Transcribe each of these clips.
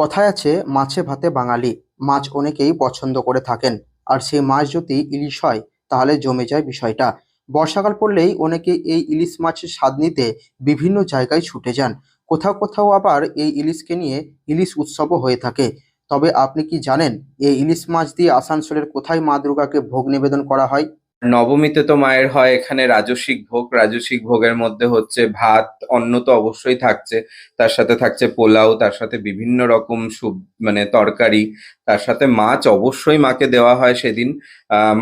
কথায় আছে, মাছে ভাতে বাঙালি। মাছ অনেকেই পছন্দ করে থাকেন। আর সেই মাছ যদি ইলিশ হয়, তাহলে জমে যায় বিষয়টা। বর্ষাকাল পড়লেই অনেকে এই ইলিশ মাছের স্বাদ নিতে বিভিন্ন জায়গায় ছুটে যান। কোথাও কোথাও আবার এই ইলিশকে নিয়ে ইলিশ উৎসবও হয়ে থাকে। তবে আপনি কি জানেন, এই ইলিশ মাছ দিয়ে আসানসোলের কোথায় মা দুর্গাকে ভোগ নিবেদন করা হয়? নবমীতে তো মায়ের হয় এখানে রাজসিক ভোগ। রাজসিক ভোগের মধ্যে হচ্ছে ভাত, অন্ন তো অবশ্যই থাকছে। তার সাথে থাকছে পোলাও, তার সাথে বিভিন্ন রকম সুপ মানে তরকারি। তার সাথে মাছ অবশ্যই মাকে দেওয়া হয় সেদিন।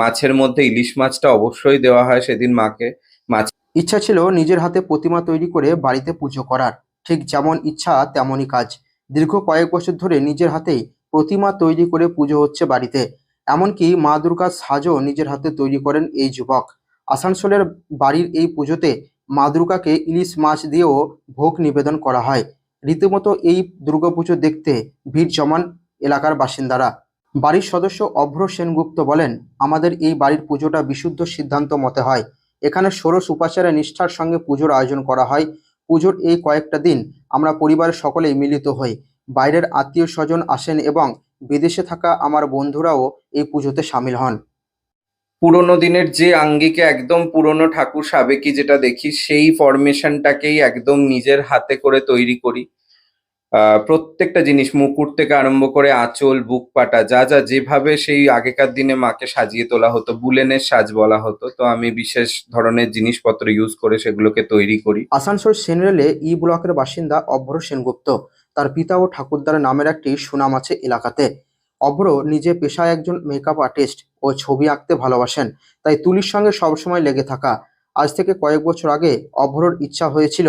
মাছের মধ্যে ইলিশ মাছটা অবশ্যই দেওয়া হয় সেদিন মাকে। মাছ ইচ্ছা ছিল নিজের হাতে প্রতিমা তৈরি করে বাড়িতে পুজো করার। ঠিক যেমন ইচ্ছা, তেমনই কাজ। দীর্ঘ কয়েক বছর ধরে নিজের হাতেই প্রতিমা তৈরি করে পুজো হচ্ছে বাড়িতে। এমনকি মা দুর্গার সাজও নিজের হাতে তৈরি করেন এই যুবক। আসানসোলের বাড়ির এই পুজোতে মা দুর্গাকে ইলিশ মাছ দিয়েও ভোগ নিবেদন করা হয়। রীতিমতো এই দুর্গাপুজো দেখতে ভিড় জমান এলাকার বাসিন্দারা। বাড়ির সদস্য অভ্র সেনগুপ্ত বলেন, আমাদের এই বাড়ির পুজোটা বিশুদ্ধ সিদ্ধান্ত মতে হয়। এখানে ষোড়শ উপাচারে নিষ্ঠার সঙ্গে পুজোর আয়োজন করা হয়। পুজোর এই কয়েকটা দিন আমরা পরিবারের সকলেই মিলিত হই। বাইরের আত্মীয় স্বজন আসেন এবং বিদেশে থাকা আমার বন্ধুরাও এই পুজোতে সামিল হন। পুরোনো দিনের যে আঙ্গিকে একদম পুরোনো ঠাকুর সাবেকি যেটা দেখি, সেই ফরমেশনটাকেই একদম নিজের হাতে করে তৈরি করি। প্রত্যেকটা জিনিস, মুকুট থেকে আরম্ভ করে আঁচল, বুক পাটা, যা যা যেভাবে সেই আগেকার দিনে মাকে সাজিয়ে তোলা হতো, বুলেনের সাজ বলা হতো, তো আমি বিশেষ ধরনের জিনিসপত্র ইউজ করে সেগুলোকে তৈরি করি। আসানসোল সেনরেলে ই ব্লকের বাসিন্দা অভ্র সেনগুপ্ত। তার পিতা ও ঠাকুরদার নামের একটি সুনাম আছে এলাকাতে। অভ্র নিজে পেশায় একজন মেকআপ আর্টিস্ট ও ছবি আঁকতে ভালোবাসেন, তাই তুলির সঙ্গে সবসময় লেগে থাকা। আজ থেকে কয়েক বছর আগে অভ্রর ইচ্ছা হয়েছিল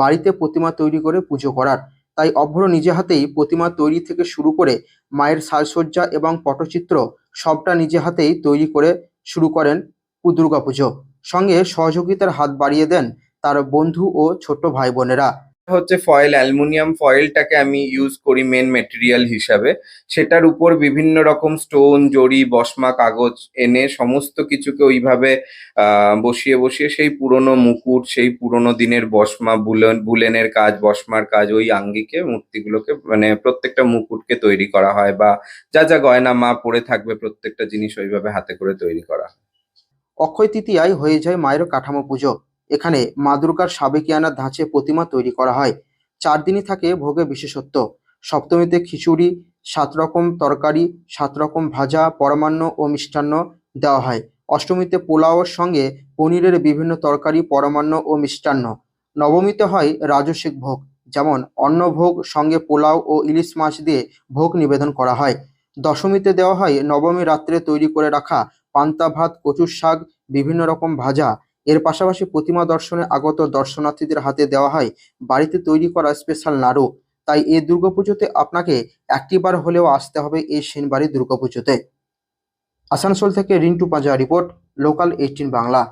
বাড়িতে প্রতিমা তৈরি করে পুজো করার। তাই অভ্র নিজে হাতেই প্রতিমা তৈরি থেকে শুরু করে মায়ের সাজসজ্জা এবং পটচিত্র সবটা নিজে হাতেই তৈরি করে শুরু করেন দুর্গাপুজো। সঙ্গে সহযোগিতার হাত বাড়িয়ে দেন তার বন্ধু ও ছোট ভাই বোনেরা হচ্ছে ফয়েল অ্যালুমিনিয়াম ফয়েলটাকে আমি ইউজ করি মেন মেটেরিয়াল হিসাবে। সেটার উপর বিভিন্ন রকম স্টোন জড়ি বসমা কাগজ এনে সমস্ত কিছুকে ওইভাবে বসিয়ে বসিয়ে সেই পুরনো মুকুট, সেই পুরনো দিনের বসমা বুলেন, বুলেনের কাজ বসমার কাজ, ওই আঙ্গিকে, মূর্তিগুলোকে মানে প্রত্যেকটা মুকুটকে তৈরি করা হয় বা যা যা গয়না মা পরে থাকবে প্রত্যেকটা জিনিস ওইভাবে হাতে করে তৈরি করা হয়। অক্ষয় তৃতীয়ায় হয়ে যায় মায়ের কাঠামো পুজো। এখানে মা দুর্গার সাবেকিয়ানা ধাঁচে প্রতিমা তৈরি করা হয়। চার দিনই থাকে ভোগে বিশেষত্ব। সপ্তমীতে খিচুড়ি, সাত রকম তরকারি, সাত রকম ভাজা, পরমান্ন ও মিষ্টান্ন দেওয়া হয়। অষ্টমীতে পোলাওর সঙ্গে পনিরের বিভিন্ন তরকারি, পরমান্ন ও মিষ্টান্ন। নবমীতে হয় রাজসিক ভোগ, যেমন অন্নভোগ, সঙ্গে পোলাও ও ইলিশ মাছ দিয়ে ভোগ নিবেদন করা হয়। দশমীতে দেওয়া হয় নবমী রাত্রে তৈরি করে রাখা পান্তা ভাত, কচুর শাক, বিভিন্ন রকম ভাজা এর পাশাপাশি প্রতিমা দর্শনে আগত দর্শনার্থীদের হাতে দেওয়া হয় বাড়িতে তৈরি করা স্পেশাল নাড়ু। তাই এই দুর্গাপুজোতে আপনাকে একটিবার হলেও আসতে হবে এই সেনবাড়ি দুর্গাপুজোতে। আসানসোল থেকে Rintu Panja report local eighteen Bangla.